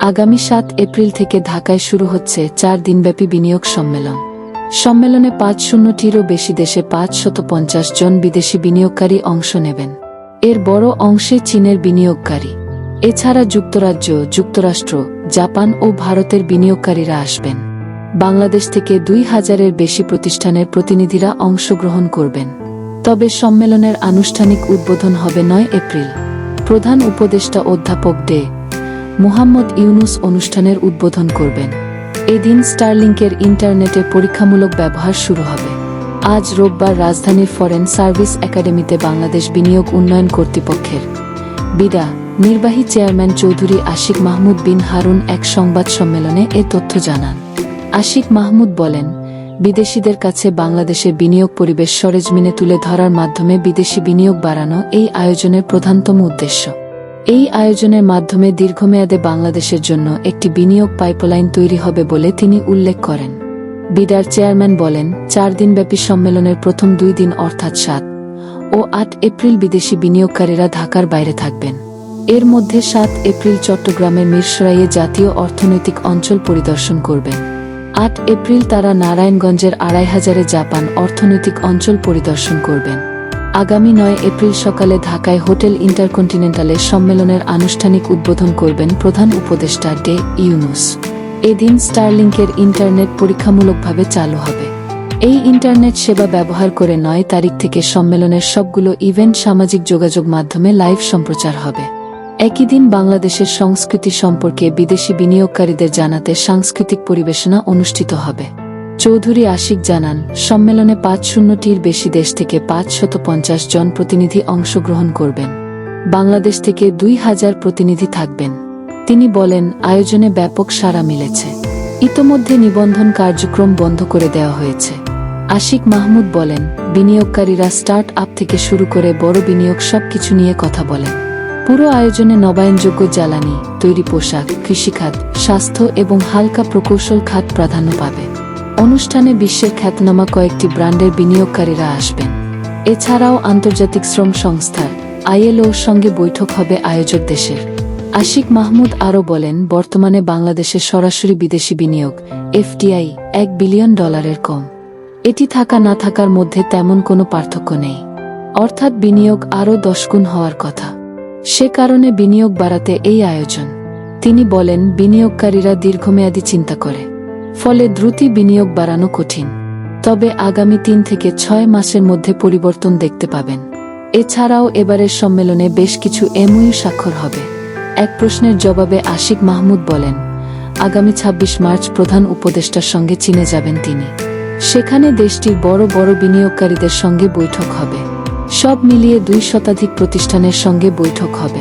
আগামী সাত এপ্রিল থেকে ঢাকায় শুরু হচ্ছে চার দিনব্যাপী বিনিয়োগ সম্মেলন। সম্মেলনে পাঁচ শূন্যটিরও বেশি দেশে পাঁচ শত পঞ্চাশ জন বিদেশি বিনিয়োগকারী অংশ নেবেন। এর বড় অংশে চীনের বিনিয়োগকারী। এছাড়া যুক্তরাজ্য, যুক্তরাষ্ট্র, জাপান ও ভারতের বিনিয়োগকারীরা আসবেন। বাংলাদেশ থেকে দুই হাজারের বেশি প্রতিষ্ঠানের প্রতিনিধিরা অংশগ্রহণ করবেন। তবে সম্মেলনের আনুষ্ঠানিক উদ্বোধন হবে নয় এপ্রিল। প্রধান উপদেষ্টা অধ্যাপক ডে মুহাম্মদ ইউনুস অনুষ্ঠানের উদ্বোধন করবেন। এদিন স্টারলিংকের ইন্টারনেটে পরীক্ষামূলক ব্যবহার শুরু হবে। আজ রোববার রাজধানীর ফরেন সার্ভিস একাডেমিতে বাংলাদেশ বিনিয়োগ উন্নয়ন কর্তৃপক্ষের বিডা নির্বাহী চেয়ারম্যান চৌধুরী আশিক মাহমুদ বিন হারুন এক সংবাদ সম্মেলনে এ তথ্য জানান। আশিক মাহমুদ বলেন, বিদেশিদের কাছে বাংলাদেশের বিনিয়োগ পরিবেশ সরেজমিনে তুলে ধরার মাধ্যমে বিদেশি বিনিয়োগ বাড়ানো এই আয়োজনের প্রধানতম উদ্দেশ্য। এই আয়োজনের মাধ্যমে দীর্ঘমেয়াদে বাংলাদেশের জন্য একটি বিনিয়োগ পাইপলাইন তৈরি হবে বলে তিনি উল্লেখ করেন। বিডার চেয়ারম্যান বলেন, চার দিনব্যাপী সম্মেলনের প্রথম দুই দিন অর্থাৎ সাত ও আট এপ্রিল বিদেশি বিনিয়োগকারীরা ঢাকার বাইরে থাকবেন। এর মধ্যে সাত এপ্রিল চট্টগ্রামের মিরসরাইয়ে জাতীয় অর্থনৈতিক অঞ্চল পরিদর্শন করবেন। আট এপ্রিল তারা নারায়ণগঞ্জের আড়াই হাজারে জাপান অর্থনৈতিক অঞ্চল পরিদর্শন করবেন। আগামী নয় এপ্রিল সকালে ঢাকায় হোটেল ইন্টারকন্টিনেন্টালে সম্মেলনের আনুষ্ঠানিক উদ্বোধন করবেন প্রধান উপদেষ্টা ডে ইউনুস। এদিন স্টারলিংকের ইন্টারনেট পরীক্ষামূলকভাবে চালু হবে। এই ইন্টারনেট সেবা ব্যবহার করে নয় তারিখ থেকে সম্মেলনের সবগুলো ইভেন্ট সামাজিক যোগাযোগ মাধ্যমে লাইভ সম্প্রচার হবে। একই দিন বাংলাদেশের সংস্কৃতি সম্পর্কে বিদেশি বিনিয়োগকারীদের জানাতে সাংস্কৃতিক পরিবেশনা অনুষ্ঠিত হবে। চৌধুরী আশিক জানান, সম্মেলনে পাঁচ শূন্যটির বেশি দেশ থেকে পাঁচ শত পঞ্চাশ জন প্রতিনিধি অংশগ্রহণ করবেন। বাংলাদেশ থেকে দুই হাজার প্রতিনিধি থাকবেন। তিনি বলেন, আয়োজনে ব্যাপক সাড়া মিলেছে। ইতোমধ্যে নিবন্ধন কার্যক্রম বন্ধ করে দেওয়া হয়েছে। আশিক মাহমুদ বলেন, বিনিয়োগকারীরা স্টার্ট আপ থেকে শুরু করে বড় বিনিয়োগ সবকিছু নিয়ে কথা বলেন। পুরো আয়োজনে নবায়নযোগ্য জ্বালানি, তৈরি পোশাক, কৃষিখাত, স্বাস্থ্য এবং হালকা প্রকৌশল খাত প্রাধান্য পাবে। অনুষ্ঠানে বিশ্বের খ্যাতনামা কয়েকটি ব্র্যান্ডের বিনিয়োগকারীরা আসবেন। এছাড়াও আন্তর্জাতিক শ্রম সংস্থার আইএলওর সঙ্গে বৈঠক হবে আয়োজক দেশের। আশিক মাহমুদ আরও বলেন, বর্তমানে বাংলাদেশে সরাসরি বিদেশি বিনিয়োগ, এফডিআই, এক বিলিয়ন ডলারের কম। এটি থাকা না থাকার মধ্যে তেমন কোনো পার্থক্য নেই। অর্থাৎ বিনিয়োগ আরও দশগুণ হওয়ার কথা। সে কারণে বিনিয়োগ বাড়াতে এই আয়োজন। তিনি বলেন, বিনিয়োগকারীরা দীর্ঘমেয়াদী চিন্তা করে। ফলে দ্রুতি বিনিয়োগ বাড়ানো কঠিন। তবে আগামী তিন থেকে ছয় মাসের মধ্যে পরিবর্তন দেখতে পাবেন। এছাড়াও এবারের সম্মেলনে বেশ কিছু এমইউ স্বাক্ষর হবে। এক প্রশ্নের জবাবে আশিক মাহমুদ বলেন, আগামী ২৬ মার্চ প্রধান উপদেষ্টার সঙ্গে চীনে যাবেন তিনি। সেখানে দেশটির বড় বড় বিনিয়োগকারীদের সঙ্গে বৈঠক হবে। সব মিলিয়ে দুই শতাধিক প্রতিষ্ঠানের সঙ্গে বৈঠক হবে।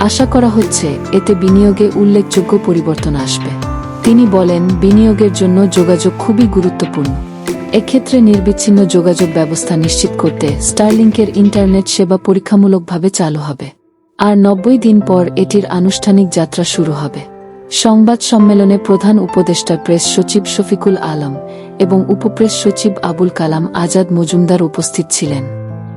আশা করা হচ্ছে, এতে বিনিয়োগে উল্লেখযোগ্য পরিবর্তন আসবে। তিনি বলেন, বিনিয়োগের জন্য যোগাযোগ খুবই গুরুত্বপূর্ণ। এক্ষেত্রে নির্বিচ্ছিন্ন যোগাযোগ ব্যবস্থা নিশ্চিত করতে স্টারলিংকের ইন্টারনেট সেবা পরীক্ষামূলকভাবে চালু হবে। আর নব্বই দিন পর এটির আনুষ্ঠানিক যাত্রা শুরু হবে। সংবাদ সম্মেলনে প্রধান উপদেষ্টা প্রেস সচিব শফিকুল আলম এবং উপপ্রেস সচিব আবুল কালাম আজাদ মজুমদার উপস্থিত ছিলেন।